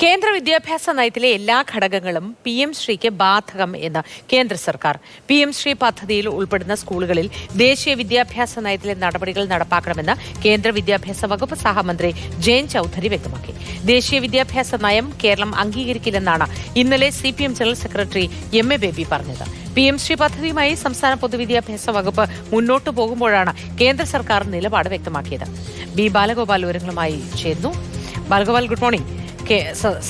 കേന്ദ്ര വിദ്യാഭ്യാസ നയത്തിലെ എല്ലാ ഘടകങ്ങളും പി എം ശ്രീക്ക് ബാധകം എന്ന് കേന്ദ്ര സർക്കാർ. പി എം ശ്രീ പദ്ധതിയിൽ ഉൾപ്പെടുന്ന സ്കൂളുകളിൽ ദേശീയ വിദ്യാഭ്യാസ നയത്തിലെ നടപടികൾ നടപ്പാക്കണമെന്ന് കേന്ദ്ര വിദ്യാഭ്യാസ വകുപ്പ് സഹമന്ത്രി ജയൻ ചൌധരി വ്യക്തമാക്കി. ദേശീയ വിദ്യാഭ്യാസ നയം കേരളം അംഗീകരിക്കില്ലെന്നാണ് ഇന്നലെ C P M general secretary M A Baby പറഞ്ഞത്. പി എം ശ്രീ പദ്ധതിയുമായി സംസ്ഥാന പൊതുവിദ്യാഭ്യാസ വകുപ്പ് മുന്നോട്ടു പോകുമ്പോഴാണ് കേന്ദ്ര സർക്കാർ നിലപാട് വ്യക്തമാക്കിയത്. ബി ബാലഗോപാൽ വിവരങ്ങളുമായി ചേർന്നു ബാലഗോപാൽ ഗുഡ് മോർണിംഗ്.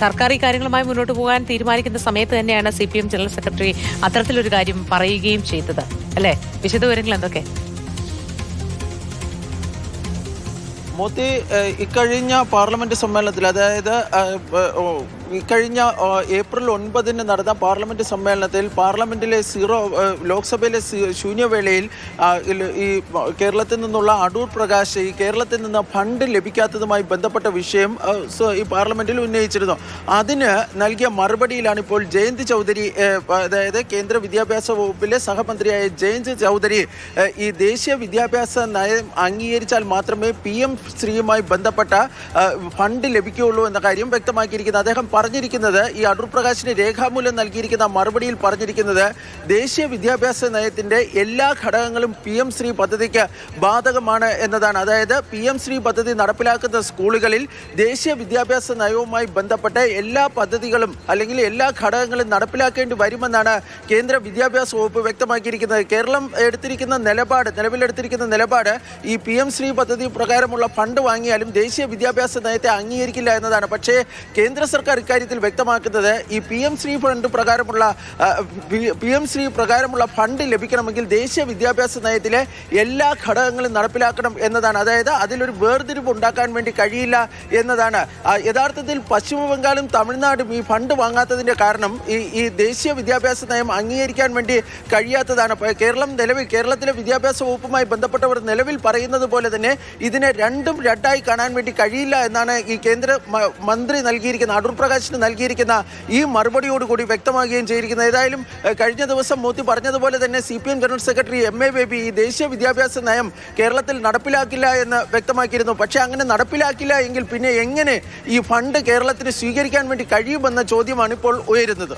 സർക്കാർ ഈ കാര്യങ്ങളുമായി മുന്നോട്ട് പോകാൻ തീരുമാനിക്കുന്ന സമയത്ത് തന്നെയാണ് C P M general secretary അത്തരത്തിലൊരു കാര്യം പറയുകയും ചെയ്തത്. അല്ലേ? വിശദവിവരങ്ങൾ എന്തൊക്കെ? മോത്തി ഇക്കഴിഞ്ഞ പാർലമെന്റ് സമ്മേളനത്തിൽ അതായത് കഴിഞ്ഞ ഏപ്രിൽ ഒൻപതിന് നടന്ന പാർലമെന്റ് സമ്മേളനത്തിൽ പാർലമെന്റിലെ സീറോ ലോക്സഭയിലെ ശൂന്യവേളയിൽ ഈ കേരളത്തിൽ നിന്നുള്ള അടൂർ പ്രകാശ് ഈ കേരളത്തിൽ നിന്ന് ഫണ്ട് ലഭിക്കാത്തതുമായി ബന്ധപ്പെട്ട വിഷയം ഈ പാർലമെന്റിൽ ഉന്നയിച്ചിരുന്നു. അതിന് നൽകിയ മറുപടിയിലാണ് ഇപ്പോൾ ജയന്ത് ചൗധരി അതായത് കേന്ദ്ര വിദ്യാഭ്യാസ വകുപ്പിലെ സഹമന്ത്രിയായ ജയന്ത് ചൗധരി ഈ ദേശീയ വിദ്യാഭ്യാസ നയം അംഗീകരിച്ചാൽ മാത്രമേ പി എം ശ്രീയുമായി ബന്ധപ്പെട്ട ഫണ്ട് ലഭിക്കുകയുള്ളൂ എന്ന കാര്യം വ്യക്തമാക്കിയിരിക്കുന്നത് അദ്ദേഹം പറഞ്ഞിരിക്കുന്നത് ഈ അടൂർ പ്രകാശിന് രേഖാമൂലം നൽകിയിരിക്കുന്ന മറുപടിയിൽ പറഞ്ഞിരിക്കുന്നത് ദേശീയ വിദ്യാഭ്യാസ നയത്തിന്റെ എല്ലാ ഘടകങ്ങളും പി എം ശ്രീ പദ്ധതിക്ക് ബാധകമാണ് എന്നതാണ്. അതായത് പി എം ശ്രീ പദ്ധതി നടപ്പിലാക്കുന്ന സ്കൂളുകളിൽ ദേശീയ വിദ്യാഭ്യാസ നയവുമായി ബന്ധപ്പെട്ട എല്ലാ പദ്ധതികളും അല്ലെങ്കിൽ എല്ലാ ഘടകങ്ങളും നടപ്പിലാക്കേണ്ടി വരുമെന്നാണ് കേന്ദ്ര വിദ്യാഭ്യാസ വകുപ്പ് വ്യക്തമാക്കിയിരിക്കുന്നത്. കേരളം എടുത്തിരിക്കുന്ന നിലപാട് നിലവിലെടുത്തിരിക്കുന്ന നിലപാട് ഈ പി എം ശ്രീ പദ്ധതി പ്രകാരമുള്ള ഫണ്ട് വാങ്ങിയാലും ദേശീയ വിദ്യാഭ്യാസ നയത്തെ അംഗീകരിക്കില്ല എന്നതാണ്. പക്ഷേ കേന്ദ്ര സർക്കാർ ഇക്കാര്യത്തിൽ വ്യക്തമാക്കുന്നത് ഈ പി എം ശ്രീ ഫണ്ട് പ്രകാരമുള്ള പി എം ശ്രീ പ്രകാരമുള്ള ഫണ്ട് ലഭിക്കണമെങ്കിൽ ദേശീയ വിദ്യാഭ്യാസ നയത്തിലെ എല്ലാ ഘടകങ്ങളും നടപ്പിലാക്കണം എന്നതാണ്. അതായത് അതിലൊരു വേർതിരിവ് ഉണ്ടാക്കാൻ വേണ്ടി കഴിയില്ല എന്നതാണ്. യഥാർത്ഥത്തിൽ പശ്ചിമ ബംഗാളും തമിഴ്നാടും ഈ ഫണ്ട് വാങ്ങാത്തതിന്റെ കാരണം ഈ ഈ ദേശീയ വിദ്യാഭ്യാസ നയം അംഗീകരിക്കാൻ വേണ്ടി കഴിയാത്തതാണ്. കേരളം നിലവിൽ കേരളത്തിലെ വിദ്യാഭ്യാസ വകുപ്പുമായി ബന്ധപ്പെട്ടവർ നിലവിൽ പറയുന്നത് പോലെ തന്നെ ഇതിനെ രണ്ടും രണ്ടായി കാണാൻ വേണ്ടി കഴിയില്ല എന്നാണ് ഈ കേന്ദ്ര മന്ത്രി നൽകിയിരിക്കുന്ന അടൂർ പ്രകാശിന് നൽകിയിരിക്കുന്ന ഈ മറുപടിയോടുകൂടി വ്യക്തമാകുകയും ചെയ്തിരിക്കുന്നത് ഏതായാലും കഴിഞ്ഞ ദിവസം മോത്തി പറഞ്ഞതുപോലെ തന്നെ C P M general secretary M A Baby ഈ ദേശീയ വിദ്യാഭ്യാസ നയം കേരളത്തിൽ നടപ്പിലാക്കില്ല എന്ന് വ്യക്തമാക്കിയിരുന്നു. പക്ഷേ അങ്ങനെ നടപ്പിലാക്കില്ല എങ്കിൽ പിന്നെ എങ്ങനെ ഈ ഫണ്ട് കേരളത്തിന് സ്വീകരിക്കാൻ വേണ്ടി കഴിയുമെന്ന ചോദ്യമാണ് ഇപ്പോൾ ഉയരുന്നത്.